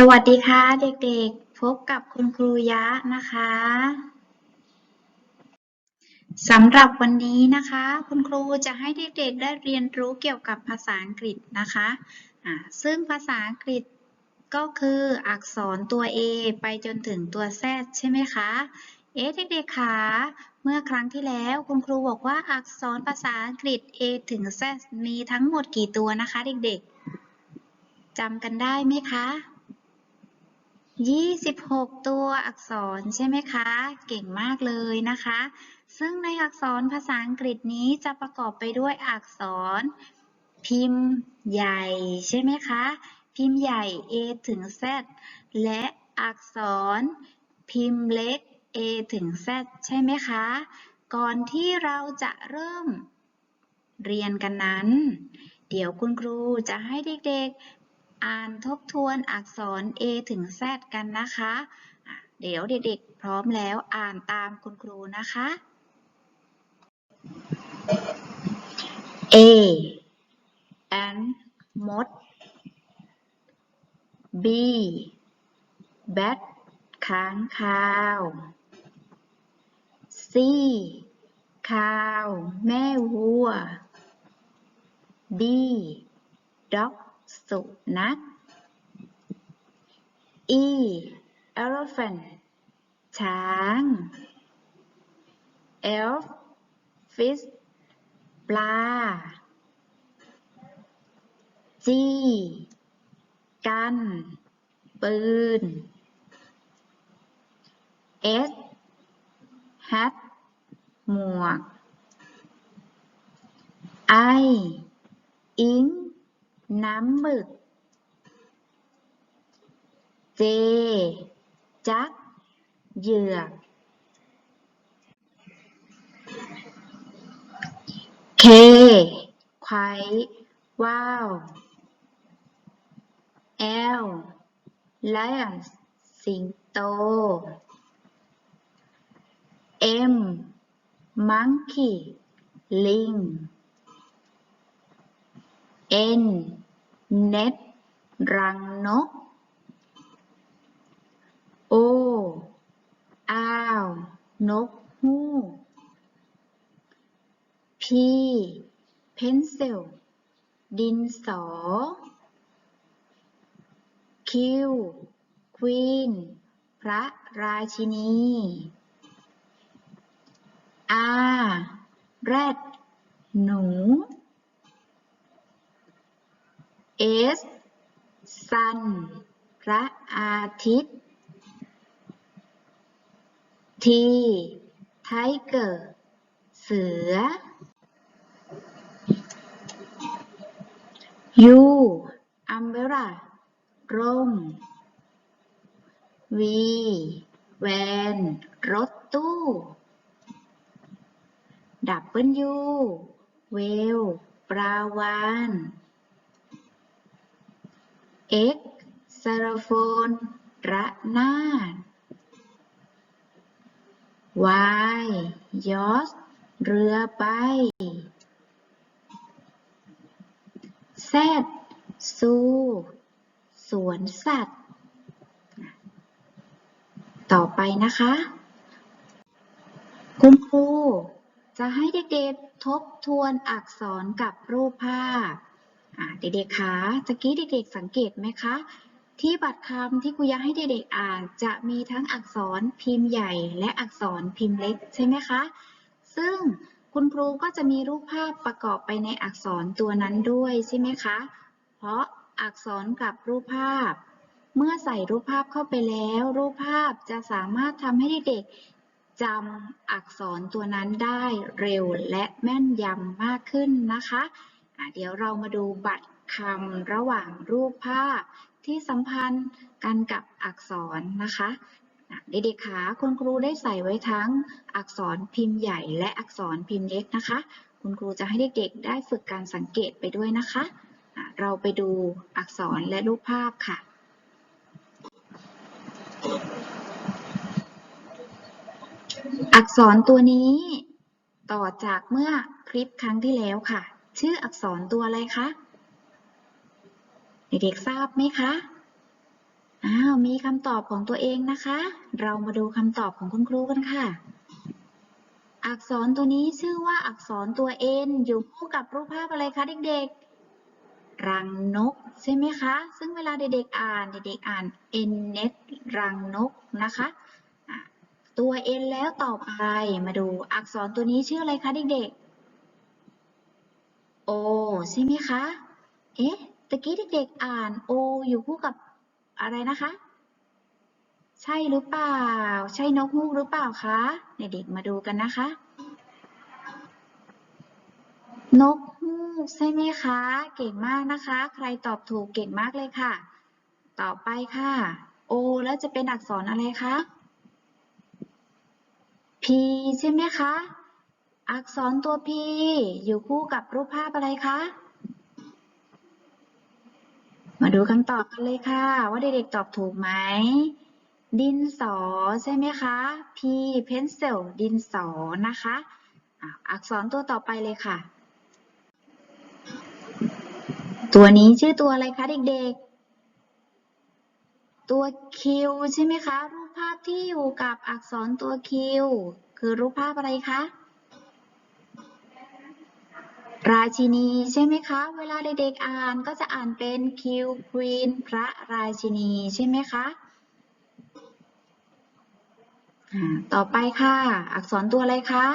สวัสดีค่ะเด็กๆ พบกับคุณครูยะนะคะสำหรับวันนี้นะคะ คุณครูจะให้เด็กๆ ได้เรียนรู้เกี่ยวกับภาษาอังกฤษนะคะะซึ่งภาษาอังกฤษก็คืออักษรตัว A ไปจนถึงตัว Z ใช่ไหมคะ เอ๊ะเด็กๆคะเมื่อครั้งที่แล้วคุณครูบอกว่าอักษรภาษาอังกฤษ A ถึง Z มีทั้งหมดกี่ตัวนะคะ เด็กๆจำกันได้ไหมคะ 26ตัวอักษรใช่ไหมคะ เก่งมากเลยนะคะ ซึ่งในอักษรภาษาอังกฤษนี้จะประกอบไปด้วยอักษร พิมพ์ใหญ่ใช่ไหมคะ พิมพ์ใหญ่ A ถึง Z และอักษร พิมพ์เล็ก A ถึง Z ใช่ไหมคะ ก่อนที่เราจะเริ่มเรียนกันนั้น เดี๋ยวคุณครูจะให้เด็กๆ อ่านทบทวนอักษร A ถึง Z กันนะคะะเดี๋ยวเด็กๆ พร้อมแล้วอ่านตามคุณครูนะคะ A and มด B bat ค้างคาว C คาว แม่วัว D dog สุนัข E elephant ช้าง F fish ปลา G กัน ปืน S hat หมวก I อิง น้ำหมึก J จัก เหยือก K ไขว้ว่าว L lion สิงโต M monkey ลิง N เน็ตรังนก โอ อ้าว นกฮูก P เพนซิลดินสอ Q ควีนพระราชินี R แรดหนู S sun พระอาทิตย์ T tiger เสือ U umbrella ร่ม V van รถตู้ W whale ปลาวา X xylophone ระนาด Y yacht เรือใบ Z zoo สวนสัตว์ ต่อไปนะคะ คุณครูจะให้เด็กๆทบทวนอักษรกับรูปภาพ เด็กๆคะตะกี้เด็กๆสังเกตไหมคะ ที่บัตรคำที่ครูอยากให้เด็กๆอ่าน จะมีทั้งอักษรพิมพ์ใหญ่ และอักษรพิมพ์เล็กใช่ไหมคะ ซึ่งคุณครูก็จะมีรูปภาพประกอบไปในอักษรตัวนั้นด้วยใช่ไหมคะ เพราะอักษรกับรูปภาพ เมื่อใส่รูปภาพเข้าไปแล้ว รูปภาพจะสามารถทำให้เด็กๆจำอักษรตัวนั้นได้เร็วและแม่นยำมากขึ้นนะคะ เดี๋ยวเรามาดูบัตรคำระหว่างรูปภาพที่สัมพันธ์กันกับอักษรนะคะอ่เด็กๆคะคุณครูได้ใส่ไว้ทั้งอักษรพิมพ์ใหญ่และอักษรพิมพ์เล็กนะคะ คุณครูจะให้เด็กๆได้ฝึกการสังเกตไปด้วยนะคะ เราไปดูอักษรและรูปภาพค่ะอักษรตัวนี้ต่อจากเมื่อคลิปครั้งที่แล้วค่ะ ชื่ออักษรตัวอะไรคะ เด็กๆทราบไหมคะ อ้าว มีคำตอบของตัวเองนะคะ เรามาดูคำตอบของคุณครูกันค่ะ อักษรตัวนี้ชื่อว่าอักษรตัว N อยู่คู่กับรูปภาพอะไรคะเด็กๆ รังนกใช่ไหมคะ ซึ่งเวลาเด็กๆอ่านเด็กๆอ่าน N net รังนกนะคะอะตัว N แล้วต่อไปมาดูอักษรตัวนี้ชื่ออะไรคะเด็กๆ O ใช่ไหมคะ เอ๊ะ ตะกี้เด็กๆอ่าน O อยู่คู่กับอะไรนะคะ ใช่หรือเปล่า ใช่นกฮูกหรือเปล่าคะ เด็กๆมาดูกันนะคะ นกฮูกใช่ไหมคะ เก่งมากนะคะ ใครตอบถูกเก่งมากเลยค่ะ ต่อไปค่ะ O แล้วจะเป็นอักษรอะไรคะ P ใช่ไหมคะ อักษรตัว P อยู่คู่กับรูปภาพอะไรคะ มาดูคำตอบกันเลยค่ะ ว่าเด็กๆตอบถูกไหม ดินสอใช่ไหมคะ P pencil ดินสอนะคะอักษรตัวต่อไปเลยค่ะ ตัวนี้ชื่อตัวอะไรคะเด็กๆตัว Q ใช่ไหมคะ รูปภาพที่อยู่กับอักษรตัว Q คือรูปภาพอะไรคะ ราชินีใช่ไหมคะ เวลาเด็กๆอ่านก็จะอ่านเป็น Q Queen พระราชินีใช่ไหมคะต่อไปค่ะ อักษรตัวอะไรคะ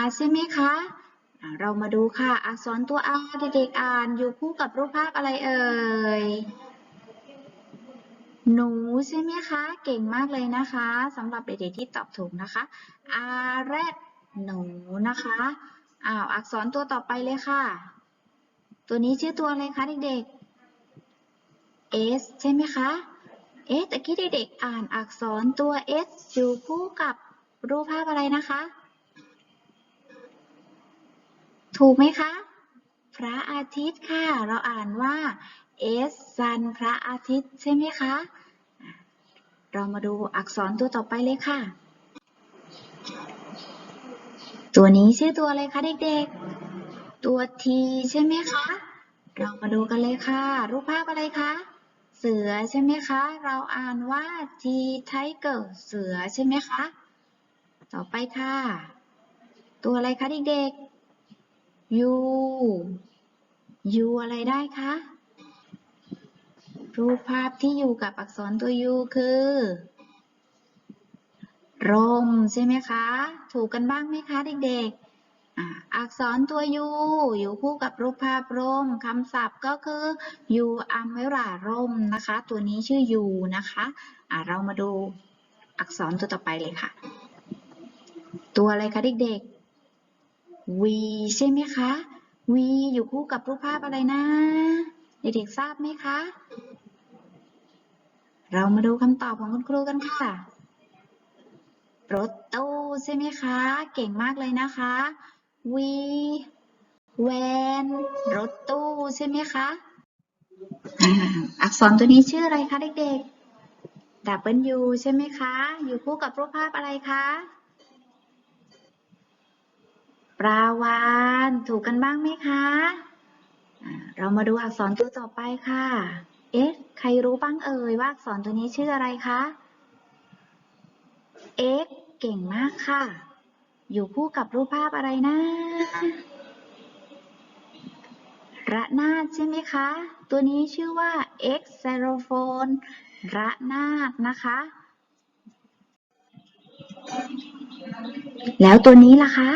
R ใช่ไหมคะ เรามาดูค่ะ อักษรตัว R เด็กๆอ่านอยู่คู่กับรูปภาพอะไรเอ่ย หนูใช่ไหมคะ เก่งมากเลยนะคะสำหรับเด็กๆที่ตอบถูกนะคะ R แรดหนูนะคะ อ้าวอักษรตัวต่อไปเลยค่ะ ตัวนี้ชื่อตัวอะไรคะเด็กๆ S ใช่ไหมคะเอ๊ะตะกี้เด็กๆอ่านอักษรตัว S อยู่คู่กับรูปภาพอะไรนะคะ ถูกไหมคะ พระอาทิตย์ค่ะ เราอ่านว่า S sun พระอาทิตย์ใช่ไหมคะ เรามาดูอักษรตัวต่อไปเลยค่ะ ตัวนี้ชื่อตัวอะไรคะเด็กๆ ตัว T ใช่ไหมคะ เรามาดูกันเลยค่ะ รูปภาพอะไรคะ เสือใช่ไหมคะ เราอ่านว่า T tiger เสือใช่ไหมคะ ต่อไปค่ะ ตัวอะไรคะเด็กๆ U U อะไรได้คะ รูปภาพที่อยู่กับอักษรตัว U คือ ร่มใช่ไหมคะ ถูกกันบ้างไหมคะเด็กๆ อักษรตัว U อยู่คู่กับรูปภาพร่มคำศัพท์ก็คือ U umbrella ร่มนะคะ ตัวนี้ชื่อ U นะคะะเรามาดูอักษรตัวต่อไปเลยค่ะ ตัวอะไรคะเด็กๆ V ใช่ไหมคะ V อยู่คู่กับรูปภาพอะไรนะ เด็กๆทราบไหมคะ เรามาดูคำตอบของคุณครูกันค่ะ รถตู้ใช่ไหมคะ เก่งมากเลยนะคะ V แวนรถตู้ใช่ไหมคะ อักษรตัวนี้ชื่ออะไรคะเด็กๆ W ใช่ไหมคะ อยู่คู่กับรูปภาพอะไรคะ ปลาวานถูกกันบ้างไหมคะ เรามาดูอักษรตัวต่อไปค่ะ เอ๊ะ ใครรู้บ้างเอ่ยว่าอักษรตัวนี้ชื่ออะไรคะ X เก่งมากค่ะ อยู่คู่กับรูปภาพอะไรนะ ระนาดใช่ไหมคะ ตัวนี้ชื่อว่า X xylophone ระนาดนะคะ แล้วตัวนี้ล่ะคะ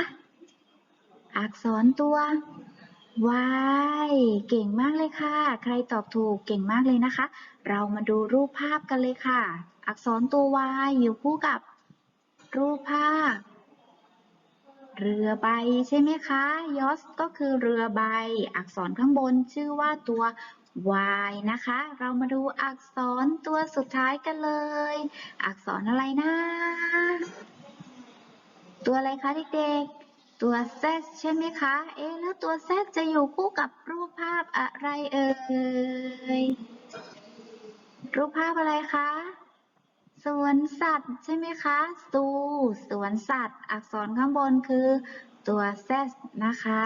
อักษรตัว Y เก่งมากเลยค่ะ ใครตอบถูกเก่งมากเลยนะคะ เรามาดูรูปภาพกันเลยค่ะ อักษรตัว Y อยู่คู่กับ รูปภาพ เรือใบใช่ไหมคะยอสก็คือเรือใบ อักษรข้างบนชื่อว่าตัว Y นะคะ เรามาดูอักษรตัวสุดท้ายกันเลย อักษรอะไรนะ ตัวอะไรคะเด็กๆ ตัว Z ใช่ไหมคะ เอ๊ะแล้วตัว Z จะอยู่คู่กับรูปภาพอะไรเอ่ย รูปภาพอะไรคะ สวนสัตว์ใช่ไหมคะ ซูสวนสัตว์ อักษรข้างบนคือตัว Z นะคะ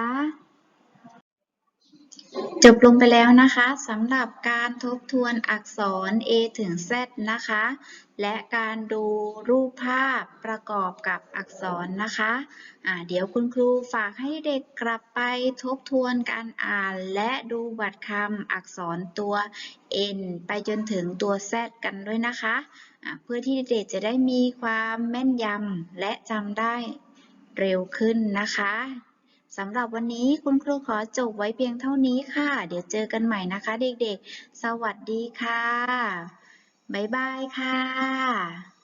จบลงไปแล้วนะคะสำหรับการทบทวนอักษร A ถึง Z นะคะ และการดูรูปภาพประกอบกับอักษรนะคะอ่าเดี๋ยวคุณครูฝากให้เด็กกลับไปทบทวนการอ่าน และดูบัตรคำอักษรตัว N ไปจนถึงตัว Z กันด้วยนะคะ เพื่อที่เด็กจะได้มีความแม่นยำและจำได้เร็วขึ้นนะคะสำหรับวันนี้คุณครูขอจบไว้เพียงเท่านี้ค่ะ เดี๋ยวเจอกันใหม่นะคะเด็กๆ สวัสดีค่ะ บ๊ายบายค่ะ